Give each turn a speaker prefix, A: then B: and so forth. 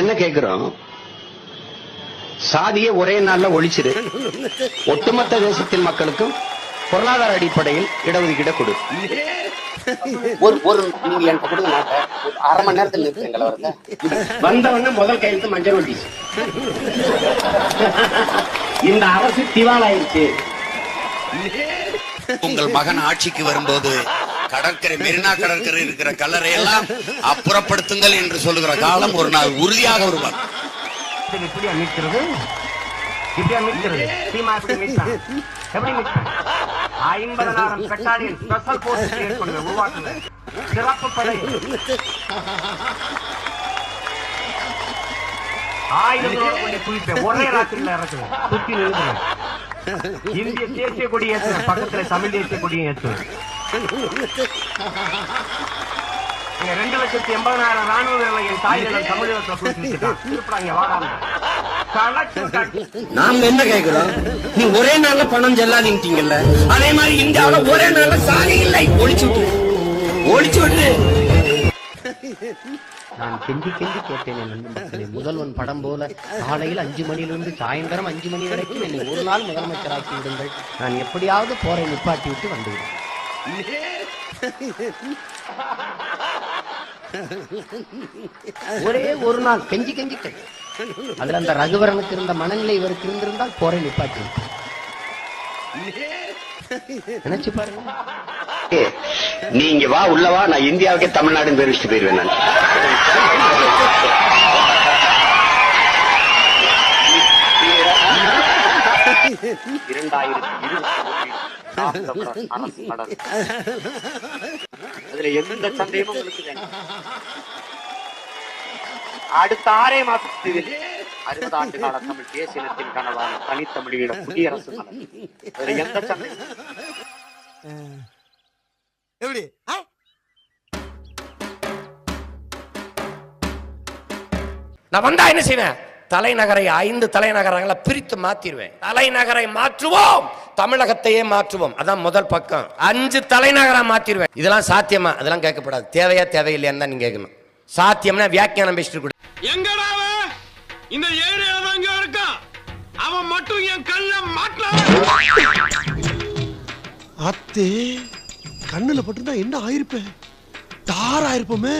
A: என்ன கேக்குறோம்? சாதியை ஒரே நாள்ல ஒழிச்சிரு. ஒட்டுமொத்த தேசத்தின் மக்களுக்கும் பொருளாதார அடிப்படையில் இடஒதுக்கீட கொடு. ஒரு ஒரு நீங்க எனக்கு ஒரு அரை மணி நேரத்தில் நிறுத்துங்கள வருங்க வந்தவொடனே முதல் கையெழுத்து மஞ்சள் வண்டி இந்த அரசு திவாலாயிருச்சு
B: உங்கள் மகன் ஆட்சிக்கு வரும்போது கடற்கரை மெரினா கடற்கரை இருக்கிற கல்லறை எல்லாம் அப்புறப்படுத்துங்கள் என்று சொல்லுகிற காலம் ஒரு நாள் உறுதியாக வருவார்
C: ஐம்பதனாயிரம் பெட்டாலியன் ஸ்பெஷல் போர்ஸ் சிறப்பு படை. ஒரே இறக்குவேன் சுத்தி நிறுத்துவேன் இந்திய தேசிய கொடி ஏற்றுவேன் பக்கத்துல தமிழ் தேசிய கொடியும் ஏற்றுவேன் ரெண்டு லட்சத்தி எண்பதாயிரம் ராணுவ வீரர்களை என் தாய் நிலம் தமிழகத்துல
A: நாம என்ன கேக்குறோம்? நீ ஒரே நாள்ல பணம் செல்லாதீங்கல்ல அதே மாதிரி இந்தியாவுல ஒரே நாள்ல சாதி இல்லை. ஒழிச்சு விட்டு. ஒழிச்சு விட்டு.
D: நான் கெஞ்சி கெஞ்சி கேட்டேன் என் முதல்வன் படம் போல காலையில் அஞ்சு மணியிலிருந்து சாயந்தரம் அஞ்சு மணி வரைக்கும் என்னை ஒரு நாள் முதலமைச்சராக்கி விடுங்கள். நான் எப்படியாவது போரை நிப்பாட்டி விட்டு வந்துவிடுவேன். ஒரே ஒரு நாள் கெஞ்சி கெஞ்சி கேட்டேன் அதுல அந்த ரகுவரனுக்கு இருந்த மனநிலை இவருக்கு இருந்திருந்தால் போரை நிப்பாட்டி நினைச்சு பாருங்க.
A: நீங்க வா உள்ள வா நான் இந்தியாவுக்கே தமிழ்நாடுன்னு பேர் வச்சுட்டு போயிருவேன் நான். இரண்டாயிரத்தி இருபத்தி அதுல எந்த சந்தேகமும் உங்களுக்கு வேண்டாம். அடுத்த ஆறே மாசத்தில் அறுபது ஆண்டு கால தமிழ் தேசியத்தின் கனவான தனித்தமிழீழ குடியரசு. அதுல எந்த
E: எப்படி?
F: நான் வந்தா என்ன செய்வேன்? தலைநகரை ஐந்து தலைநகரங்களை பிரித்து மாத்திருவேன் தலைநகரை மாற்றுவோம். தமிழகத்தையே மாற்றுவோம். அதான் முதல் பக்கம். அஞ்சு தலைநகரா மாத்திருவேன். இதெல்லாம் சாத்தியமா? அதெல்லாம் கேட்கப்படாது. தேவையா தேவையில்லையான்னு தான் நீங்க கேட்கணும். சாத்தியம்னா வியாக்கியானம் பேசிட்டு கூட
G: எங்கடா அவன்? இந்த ஏரியால தான் இங்க இருக்கான். அவன் மட்டும் என் கல்ல மாட்டல
E: அத்தே கண்ணுல பட்டிருந்தா என்ன ஆயிருப்பேன் தார் ஆயிருப்போமே.